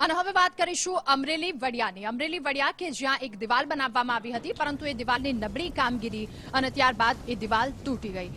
અને હવે વાત કરીશું અમરેલી વડિયાની. અમરેલી વડિયા કે જ્યાં એક દિવાલ બનાવવામાં આવી હતી, પરંતુ એ દિવાલની નબળી કામગીરી અને ત્યારબાદ એ દિવાલ તૂટી ગઈ.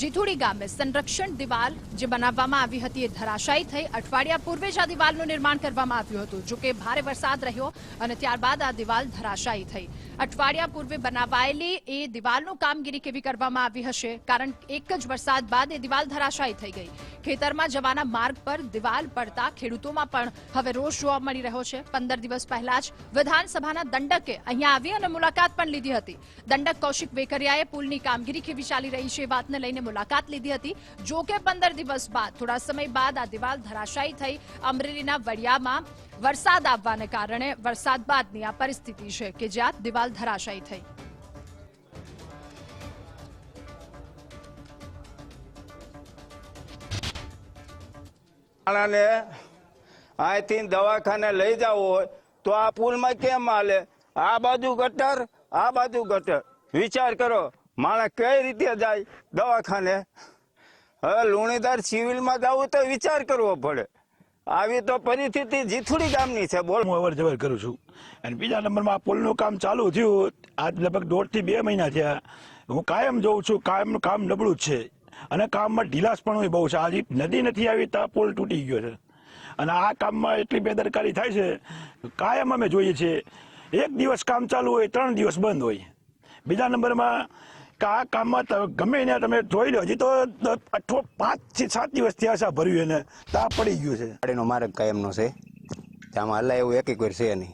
જીથુડી ગામે સંરક્ષણ દિવાલ જે બનાવવામાં આવી હતી એ ધરાશાયી થઈ. અઠવાડિયા પૂર્વે જ આ દિવાલનું નિર્માણ કરવામાં આવ્યું હતું, જો કે ભારે વરસાદ રહ્યો અને ત્યારબાદ આ દિવાલ ધરાશાયી થઈ. અઠવાડિયા પૂર્વે બનાવાયેલી એ દિવાલનું કામગીરી કેવી કરવામાં આવી હશે? કારણ એક જ વરસાદ બાદ એ દિવાલ ધરાશાયી થઈ ગઈ. ખેતરમાં જવાના માર્ગ પર દિવાલ પડતા ખેડૂતોમાં પણ હવે રોષ જોવા મળી રહ્યો છે. પંદર દિવસ પહેલા જ વિધાનસભાના દંડકે અહીંયા આવી અને મુલાકાત પણ લીધી હતી. દંડક કૌશિક વેકરિયાએ પુલની કામગીરી કેવી ચાલી રહી છે. એ વાતને લઈને મુલાકાત લીધી હતી. જો કે પંદર દિવસ બાદ, થોડા સમય બાદ આ દિવાલ ધરાશાયી થઈ અમરેલીના વડિયામાં વરસાદ આવવાને કારણે વરસાદ બાદની આ પરિસ્થિતિ છે કે જ્યાં દિવાલ ધરાશાયી થઈ. માણાને અહીંથી દવાખાને લઈ જવો હોય તો આ પુલમાં કેમ હાલે? આ બાજુ ગટર, આ બાજુ ગટર. વિચાર કરો, માણસ કઈ રીતે જાય દવાખાને? હવે લુણીદાર સિવિલમાં જવું તો વિચાર કરવો પડે. આવી તો પરિસ્થિતિ જીથુડી ગામની છે, બોલ. હું અવર કરું છું. અને બીજા નંબરમાં પુલનું કામ ચાલુ થયું. આજ લગભગ દોઢથી બે મહિના થયા. હું કાયમ જોઉં છું કાયમનું કામ નબળું જ છે. અને કામમાં ઢીલાસ પણ બહુ છે. આજે નદી નથી આવી, તો પુલ તૂટી ગયો છે. અને આ કામમાં એટલી બેદરકારી થાય છે, કાયમ અમે જોઈએ છીએ, એક દિવસ કામ ચાલુ હોય, ત્રણ દિવસ બંધ હોય. બીજા નંબરમાં આ કામમાં ગમે ને તમે જોઈ લો, હજી તો અઠો પાંચથી સાત દિવસ થયા છે ભર્યું એને, તા પડી ગયું છે. ગાડીનો માર્ગ કાયમનો છે. આમાં હલાય એવું એક એક વાર છે નહીં.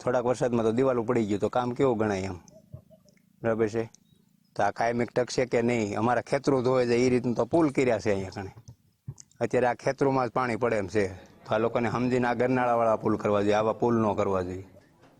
થોડાક વરસાદમાં તો દિવાલ પડી ગયું, તો કામ કેવું ગણાય એમ? બરાબર છે? તો આ કાયમિક ટકશે કે નહીં? અમારા ખેતરું ધોવે છે એ રીતનું તો પુલ કર્યા છે અહીંયા કણે અત્યારે આ ખેતરોમાં જ પાણી પડે એમ છે. તો આ લોકોને સમજીને આ ગરનાળાવાળા પુલ કરવા જોઈએ, આવા પુલ ન કરવા જોઈએ.